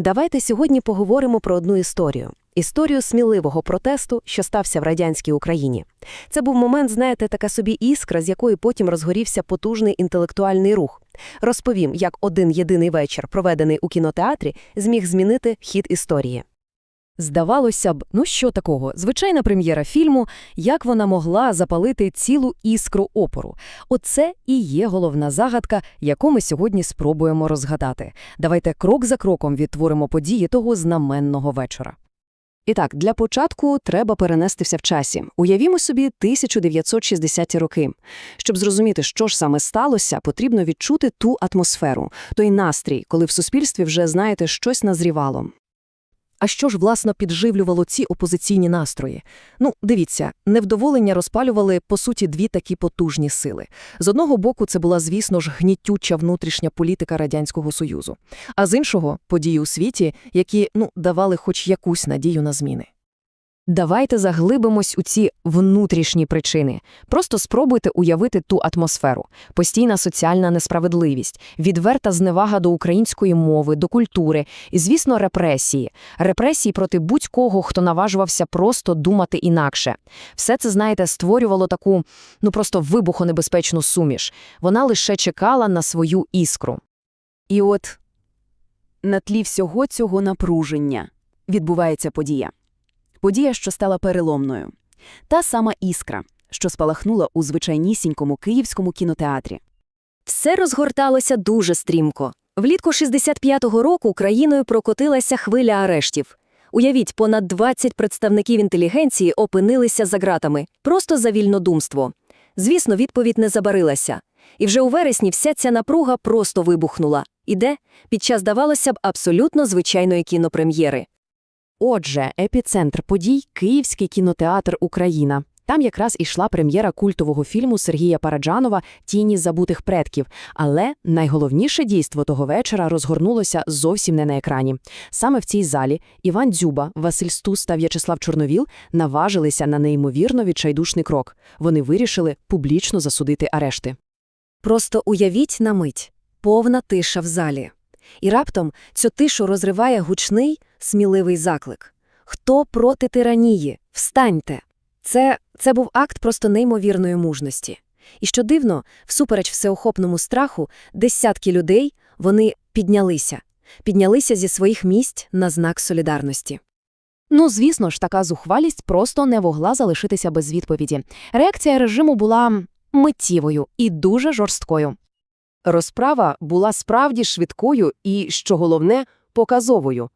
Давайте сьогодні поговоримо про одну історію. Історію сміливого протесту, що стався в радянській Україні. Це був момент, знаєте, така собі іскра, з якої потім розгорівся потужний інтелектуальний рух. Розповім, як один єдиний вечір, проведений у кінотеатрі, зміг змінити хід історії. Здавалося б, ну що такого? Звичайна прем'єра фільму, як вона могла запалити цілу іскру опору. Оце і є головна загадка, яку ми сьогодні спробуємо розгадати. Давайте крок за кроком відтворимо події того знаменного вечора. І так, для початку треба перенестися в часі. Уявімо собі 1960-ті роки. Щоб зрозуміти, що ж саме сталося, потрібно відчути ту атмосферу, той настрій, коли в суспільстві вже, знаєте, щось назрівало. А що ж, власно, підживлювало ці опозиційні настрої? Ну, дивіться, невдоволення розпалювали, по суті, дві такі потужні сили. З одного боку, це була, звісно ж, гнітюча внутрішня політика Радянського Союзу, а з іншого – події у світі, які, ну, давали хоч якусь надію на зміни. Давайте заглибимось у ці внутрішні причини. Просто спробуйте уявити ту атмосферу. Постійна соціальна несправедливість, відверта зневага до української мови, до культури і, звісно, репресії. Репресії проти будь-кого, хто наважувався просто думати інакше. Все це, знаєте, створювало таку, ну просто вибухонебезпечну суміш. Вона лише чекала на свою іскру. І от на тлі всього цього напруження відбувається подія. Подія, що стала переломною. Та сама іскра, що спалахнула у звичайнісінькому київському кінотеатрі. Все розгорталося дуже стрімко. Влітку 65-го року країною прокотилася хвиля арештів. Уявіть, понад 20 представників інтелігенції опинилися за ґратами, просто за вільнодумство. Звісно, відповідь не забарилася. І вже у вересні вся ця напруга просто вибухнула. І де? Під час, здавалося б, абсолютно звичайної кінопрем'єри. Отже, епіцентр подій – Київський кінотеатр «Україна». Там якраз ішла прем'єра культового фільму Сергія Параджанова «Тіні забутих предків». Але найголовніше дійство того вечора розгорнулося зовсім не на екрані. Саме в цій залі Іван Дзюба, Василь Стус та В'ячеслав Чорновіл наважилися на неймовірно відчайдушний крок. Вони вирішили публічно засудити арешти. Просто уявіть на мить. Повна тиша в залі. І раптом цю тишу розриває гучний, сміливий заклик. Хто проти тиранії? Встаньте! Це, це був акт просто неймовірної мужності. І що дивно, всупереч всеохопному страху, десятки людей, вони піднялися. Піднялися зі своїх місць на знак солідарності. Ну, звісно ж, така зухвалість просто не могла залишитися без відповіді. Реакція режиму була миттєвою і дуже жорсткою. Розправа була справді швидкою і, що головне, показовою.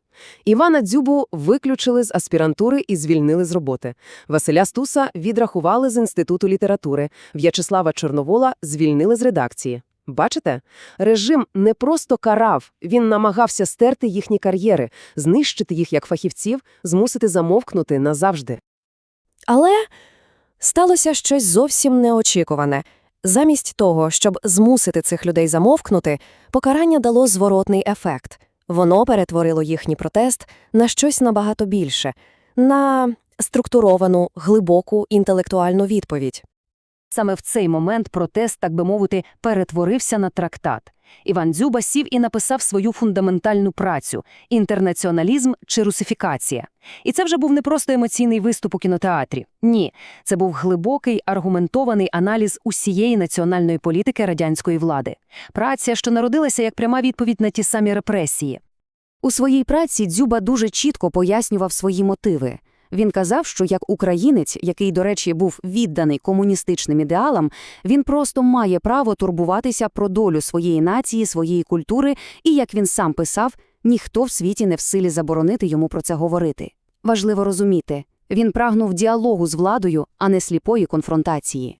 Івана Дзюбу виключили з аспірантури і звільнили з роботи. Василя Стуса відрахували з Інституту літератури, В'ячеслава Чорновола звільнили з редакції. Бачите? Режим не просто карав, він намагався стерти їхні кар'єри, знищити їх як фахівців, змусити замовкнути назавжди. Але сталося щось зовсім неочікуване. Замість того, щоб змусити цих людей замовкнути, покарання дало зворотний ефект. Воно перетворило їхній протест на щось набагато більше, на структуровану, глибоку інтелектуальну відповідь. Саме в цей момент протест, так би мовити, перетворився на трактат. Іван Дзюба сів і написав свою фундаментальну працю «Інтернаціоналізм чи русифікація». І це вже був не просто емоційний виступ у кінотеатрі. Ні, це був глибокий, аргументований аналіз усієї національної політики радянської влади. Праця, що народилася як пряма відповідь на ті самі репресії. У своїй праці Дзюба дуже чітко пояснював свої мотиви. Він казав, що як українець, який, до речі, був відданий комуністичним ідеалам, він просто має право турбуватися про долю своєї нації, своєї культури, і, як він сам писав, ніхто в світі не в силі заборонити йому про це говорити. Важливо розуміти, він прагнув діалогу з владою, а не сліпої конфронтації.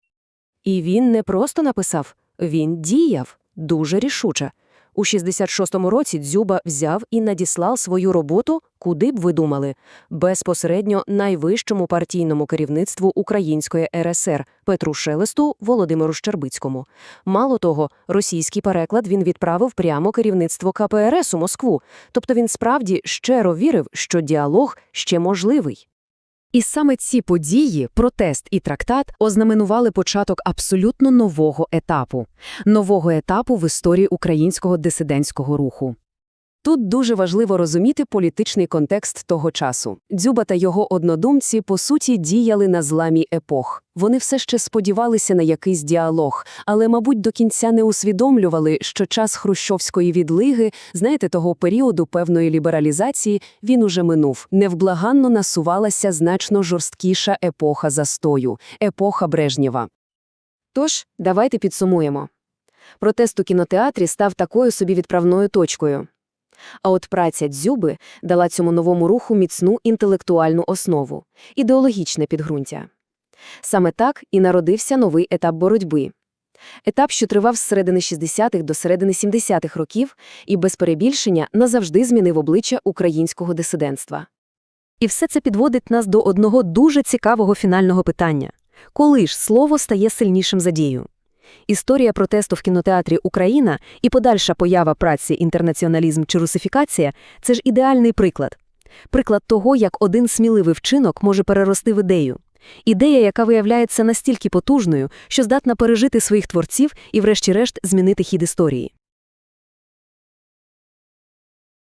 І він не просто написав, він діяв дуже рішуче. У 66-му році Дзюба взяв і надіслав свою роботу, куди б ви думали, безпосередньо найвищому партійному керівництву Української РСР Петру Шелесту Володимиру Щербицькому. Мало того, російський переклад він відправив прямо керівництво КПРС у Москву, тобто він справді щиро вірив, що діалог ще можливий. І саме ці події, протест і трактат, ознаменували початок абсолютно нового етапу. Нового етапу в історії українського дисидентського руху. Тут дуже важливо розуміти політичний контекст того часу. Дзюба та його однодумці, по суті, діяли на зламі епох. Вони все ще сподівалися на якийсь діалог, але, мабуть, до кінця не усвідомлювали, що час хрущовської відлиги, знаєте, того періоду певної лібералізації, він уже минув. Невблаганно насувалася значно жорсткіша епоха застою – епоха Брежнєва. Тож, давайте підсумуємо. Протест у кінотеатрі став такою собі відправною точкою. А от праця Дзюби дала цьому новому руху міцну інтелектуальну основу, ідеологічне підґрунтя. Саме так і народився новий етап боротьби. Етап, що тривав з середини 60-х до середини 70-х років і без перебільшення назавжди змінив обличчя українського дисидентства. І все це підводить нас до одного дуже цікавого фінального питання. Коли ж слово стає сильнішим за дію? Історія протесту в кінотеатрі «Україна» і подальша поява праці «Інтернаціоналізм чи русифікація» – це ж ідеальний приклад. Приклад того, як один сміливий вчинок може перерости в ідею. Ідея, яка виявляється настільки потужною, що здатна пережити своїх творців і врешті-решт змінити хід історії.